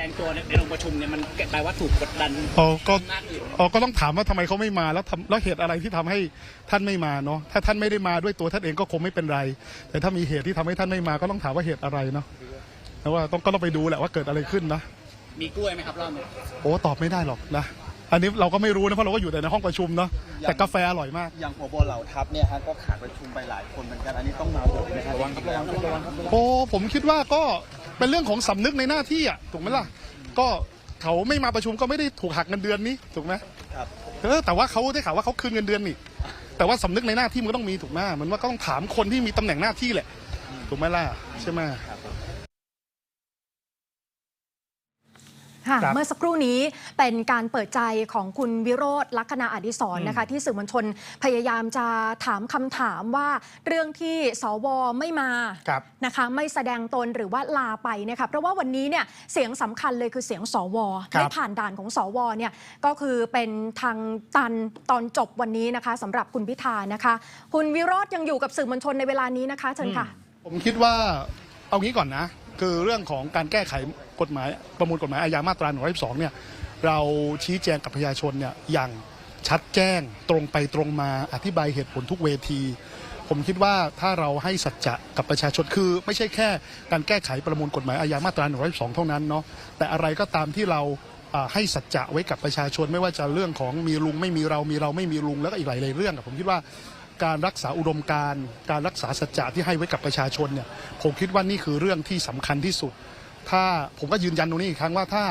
ดงตัวในในองค์ประชุมเนี่ยมันแปลว่าถูกกดดันอ๋อก็อำนาจอื่นอ๋อก็ต้องถามว่าทำไมเขาไม่มาแล้วทำแล้วเหตุอะไรที่ทำให้ท่านไม่มาเนาะถ้าท่านไม่ได้มาด้วยตัวท่านเองก็คงไม่เป็นไร แต่ถ้ามีเหตุที่ทำให้ท่านไม่มาก็ต้องถามว่าเหตุอะไรเนาะแต่ว่าต้องก็ต้องไปดูแหละว่าเกิดอะไรขึ้นนะมีกล้วยไหมครับรอบนี้โอ้ตอบไม่ได้หรอกนะอันนี้เราก็ไม่รู้นะเพราะเราก็อยู่แต่ในห้องประชุมเนาะแต่กาแฟอร่อยมาก อย่างผบเหล่าทัพเนี่ยฮะก็ขาดประชุมไปหลายคนเหมือนกันอันนี้ต้องมาโหวตไหมครับระวังครับระวังครับระวังครับโอ้ผมคิดว่าก็ เป็นเรื่องของสำนึกในหน้าที่อะถูกไหมล่ะ ก็เขาไม่มาประชุมก็ไม่ได้ถูกหักเงินเดือนนี้ถูกไหมครับ เออแต่ว่าเขาได้ข่าวว่าเขาคืนเงินเดือนนี่ แต่ว่าสำนึกในหน้าที่มันก็ต้องมีถูกไหมเหมือนว่าก็ต้องถามคนที่มีตำแหน่งหน้าที่แหละ ถูกไหมล่ะใช่ไหม ค่ะ ครับ เมื่อสักครู่นี้เป็นการเปิดใจของคุณวิโรธลักษณะอดิศรนะคะ ที่สื่อมวลชนพยายามจะถามคำถามว่าเรื่องที่สวไม่มาครับ นะคะไม่แสดงตนหรือว่าลาไปนะคะเพราะว่าวันนี้เนี่ยเสียงสำคัญเลยคือเสียงสวครับไม่ผ่านด่านของสวเนี่ยก็คือเป็นทางตันตอนจบวันนี้นะคะสำหรับคุณพิธานะคะ คุณวิโรธยังอยู่กับสื่อมวลชนในเวลานี้นะคะเชิญค่ะ ผมคิดว่าเอางี้ก่อนนะ คือเรื่องของการแก้ไขกฎหมายประมวลกฎหมายอาญามาตรา112เนี่ยเราชี้แจงกับประชาชนเนี่ยอย่างชัดแจ้งตรงไปตรงมาอธิบายเหตุผลทุกเวที ผมคิดว่าถ้าเราให้สัจจะกับประชาชนคือ ไม่ใช่แค่การแก้ไขประมวลกฎหมายอาญามาตรา112เท่านั้นเนาะแต่อะไรก็ตามที่เราให้สัจจะไว้กับประชาชนไม่ว่าจะเรื่องของมีลุงไม่มีเรามีเราไม่มีลุงแล้วก็อีกหลายๆเรื่องผมคิดว่า การรักษาอุดมการณ์การรักษาสัจจะที่ให้ไว้กับประชาชนเนี่ยผมคิดว่านี่คือเรื่องที่สำคัญที่สุด ถ้าผมก็ยืนยันตรงนี้อีกครั้งว่าถ้า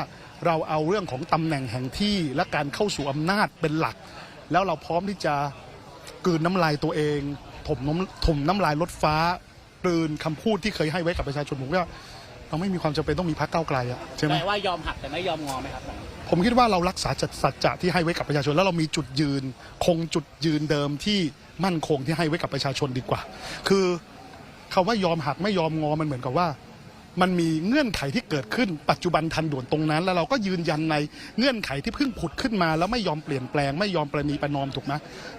เราเอาเรื่องของตำแหน่งแห่งที่และการเข้าสู่อำนาจเป็นหลัก แล้วเราพร้อมที่จะกลืนน้ำลายตัวเองถมน้ำถมน้ำลายลดฟ้ากลืนคำพูดที่เคยให้ไว้กับประชาชนผมว่าเราไม่มีความจำเป็นต้องมีพรรคก้าวไกลอะใช่ไหม แปลว่ายอมหักแต่ไม่ยอมงอไหมครับ ผมคิดว่าเรารักษาสัจจะที่ให้ไว้กับประชาชน แล้วเรามีจุดยืน คงจุดยืนเดิมที่มั่นคงที่ให้ไว้กับประชาชนดีกว่า คือคาว่ายอมหักไม่ยอมงอมันเหมือนกับว่า มันมีเงื่อนไขที่เกิดขึ้นปัจจุบันทันด่วนตรงนั้น แล้วเราก็ยืนยันในเงื่อนไขที่เพิ่งผุดขึ้นมา แล้วไม่ยอมเปลี่ยนแปลง ไม่ยอมประนีประนอมถูกไหม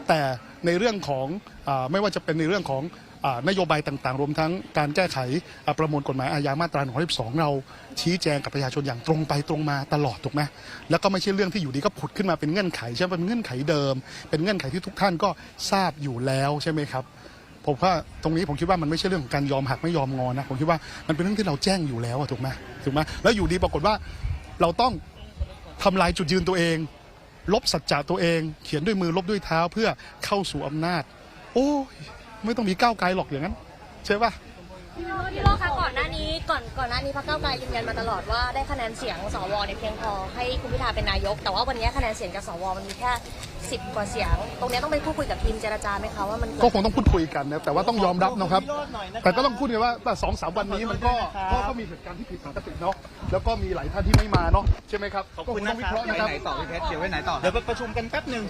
แต่ในเรื่องของอไม่ว่าจะเป็นในเรื่องของ นโยบายต่างๆ รวมทั้งการแก้ไขประมวลกฎหมายอาญามาตรา112 เราชี้แจงกับประชาชนอย่างตรงไปตรงมาตลอดถูกไหมแล้วก็ไม่ใช่เรื่องที่อยู่ดีก็ผุดขึ้นมาเป็นเงื่อนไขใช่ไหมเป็นเงื่อนไขเดิม เป็นเงื่อนไขที่ทุกท่านก็ทราบอยู่แล้วใช่ไหมครับผมว่าตรงนี้ผมคิดว่ามันไม่ใช่เรื่องของการยอมหักไม่ยอมงอนะผมคิดว่ามันเป็นเรื่องที่เราแจ้งอยู่แล้วอะถูกไหมถูกไหมแล้วอยู่ดีปรากฏว่าเราต้องทำลายจุดยืนตัวเอง ลบสัจจะตัวเอง เขียนด้วยมือลบด้วยเท้าเพื่อเข้าสู่อำนาจ โอ้ย ไม่ต้องมีก้าวไกลหรอกอย่างนั้น ใช่ปะพี่โรพี่โรคะก่อนหน้านี้ก่อนก่อนหน้านี้พรรคก้าวไกลยืนยันมาตลอดว่าได้คะแนนเสียงสวเนี่ยเพียงพอให้คุณพิธาเป็นนายก แต่ว่าวันนี้คะแนนเสียงจากสวมันมีแค่สิบกว่าเสียง ตรงเนี้ยต้องไปพูดคุยกับทีมเจรจาไหมคะว่ามันเกิดก็คงต้องพูดคุยกันนะแต่ว่าต้องยอมรับนะครับ แต่ก็ต้องพูดกันว่าแต่สองสามวันนี้มันก็ก็ก็มีเหตุการณ์ที่ผิดปกติเนาะแล้วก็มีหลายท่านที่ไม่มาเนาะใช่ไหมครับขอบคุณนะก็งต้งวิคเครับราะห์เดี๋ยวนะไปครับไหนต่อพี่เพชรเดี๋ยวไปไหนต่อเดี๋ยวไปประชุมกันแป๊บหนึ่ง